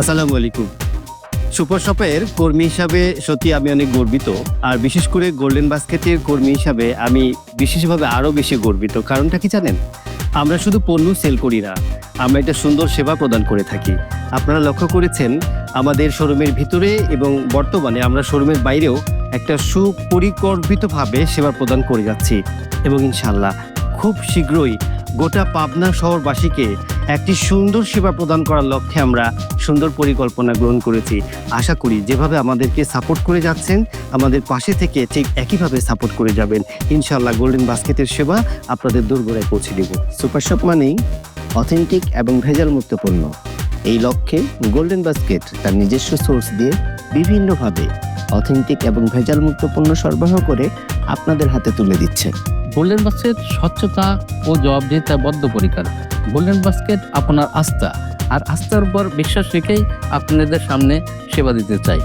আসসালামু আলাইকুম। সুপার শপের কর্মী হিসাবে সত্যি আমি অনেক গর্বিত। আর বিশেষ করে গোল্ডেন বাস্কেটের কর্মী হিসাবে আমি বিশেষভাবে আরও বেশি গর্বিত। কারণটা কি জানেন? আমরা শুধু পণ্য সেল করি না, আমরা একটা সুন্দর সেবা প্রদান করে থাকি। আপনারা লক্ষ্য করেছেন, আমাদের শোরুমের ভিতরে এবং বর্তমানে আমরা শোরুমের বাইরেও একটা সুপরিকল্পিতভাবে সেবা প্রদান করে যাচ্ছি। এবং ইনশাল্লাহ খুব শীঘ্রই গোটা পাবনা শহরবাসীকে একটি সুন্দর সেবা প্রদান করার লক্ষ্যে আমরা সুন্দর পরিকল্পনা গ্রহণ করেছি। আশা করি যেভাবে আমাদেরকে সাপোর্ট করে যাচ্ছেন, আমাদের পাশে থেকে ঠিক একইভাবে সাপোর্ট করে যাবেন। ইনশাল্লাহ গোল্ডেন বাস্কেটের সেবা আপনাদের দোরগোড়ায় পৌঁছে দেব। সুপার শপ মানেই অথেন্টিক এবং ভেজাল মুক্ত পণ্য এই লক্ষ্যে গোল্ডেন বাস্কেট তার নিজস্ব সোর্স দিয়ে বিভিন্নভাবে অথেন্টিক এবং ভেজালমুক্ত পণ্য সরবরাহ করে আপনাদের হাতে তুলে দিচ্ছে। গোল্ডেন বাস্কেট, স্বচ্ছতা ও জবাবদিহিতা বদ্ধপরিকার। গোল্ডেন বাস্কেট আপনার আস্থা, আর আস্থার উপর বিশ্বাস রেখেই আপনাদের সামনে সেবা দিতে চাই।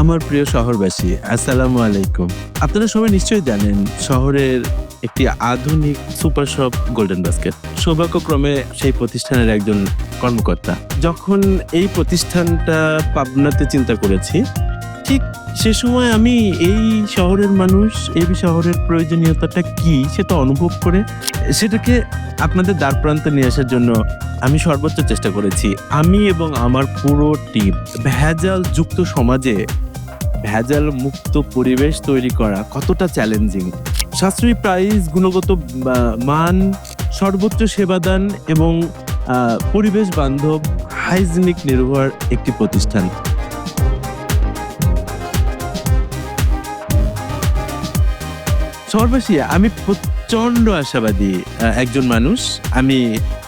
আমার প্রিয় শহরবাসী, আসসালামু আলাইকুম। আপনারা সবাই নিশ্চয়ই জানেন, শহরের একটি আধুনিক সুপার শপ গোল্ডেন বাস্কেট। সৌভাগ্যক্রমে সেই প্রতিষ্ঠানের একজন কর্মকর্তা। যখন এই প্রতিষ্ঠানটা পাবনাতে চিন্তা করেছি ঠিক সে সময় আমি এই শহরের মানুষ এই শহরের প্রয়োজনীয়তাটা কি সেটা অনুভব করে সেটাকে আপনাদের দ্বার প্রান্তে নিয়ে আসার জন্য আমি সর্বোচ্চ চেষ্টা করেছি। আমি এবং আমার পুরো টিম ভেজাল যুক্ত সমাজে ভেজাল মুক্ত পরিবেশ তৈরি করা কতটা চ্যালেঞ্জিং সাশ্রয়ী প্রাইস গুণগত মান, সর্বোচ্চ সেবাদান এবং পরিবেশ বান্ধব হাইজিনিক নির্ভর একটি প্রতিষ্ঠান। শহরবাসী আমি প্রচণ্ড আশাবাদী একজন মানুষ। আমি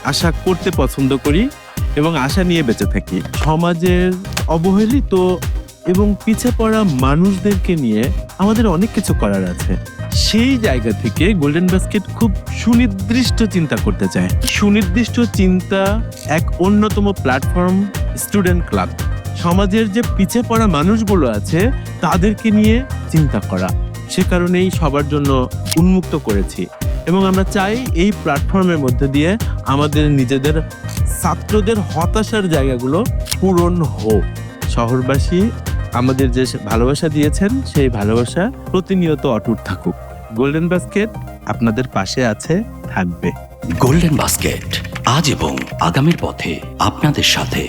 আশা করতে পছন্দ করি এবং আশা নিয়ে বেঁচে থাকি। সমাজের অবহেলিত এবং পিছে পড়া মানুষদেরকে নিয়ে আমাদের অনেক কিছু করার আছে। সেই জায়গা থেকে গোল্ডেন বাস্কেট খুব সুনির্দিষ্ট চিন্তা করতে চায়। সুনির্দিষ্ট চিন্তা এক অন্যতম প্ল্যাটফর্ম স্টুডেন্ট ক্লাব সমাজের যে পিছে পড়া মানুষগুলো আছে, তাদেরকে নিয়ে চিন্তা করা। সে কারণেই সবার জন্য উন্মুক্ত করেছি। এবং আমরা চাই এই প্ল্যাটফর্মের মধ্যে দিয়ে আমাদের নিজেদের ছাত্রদের হতাশার জায়গাগুলো পূরণ হোক। শহরবাসী, আমাদের যে ভালোবাসা দিয়েছেন, সেই ভালোবাসা প্রতিনিয়ত অটুট থাকুক। গোল্ডেন বাস্কেট আপনাদের পাশে আছে, থাকবে। গোল্ডেন বাস্কেট আজ এবং আগামীর পথে আপনাদের সাথে।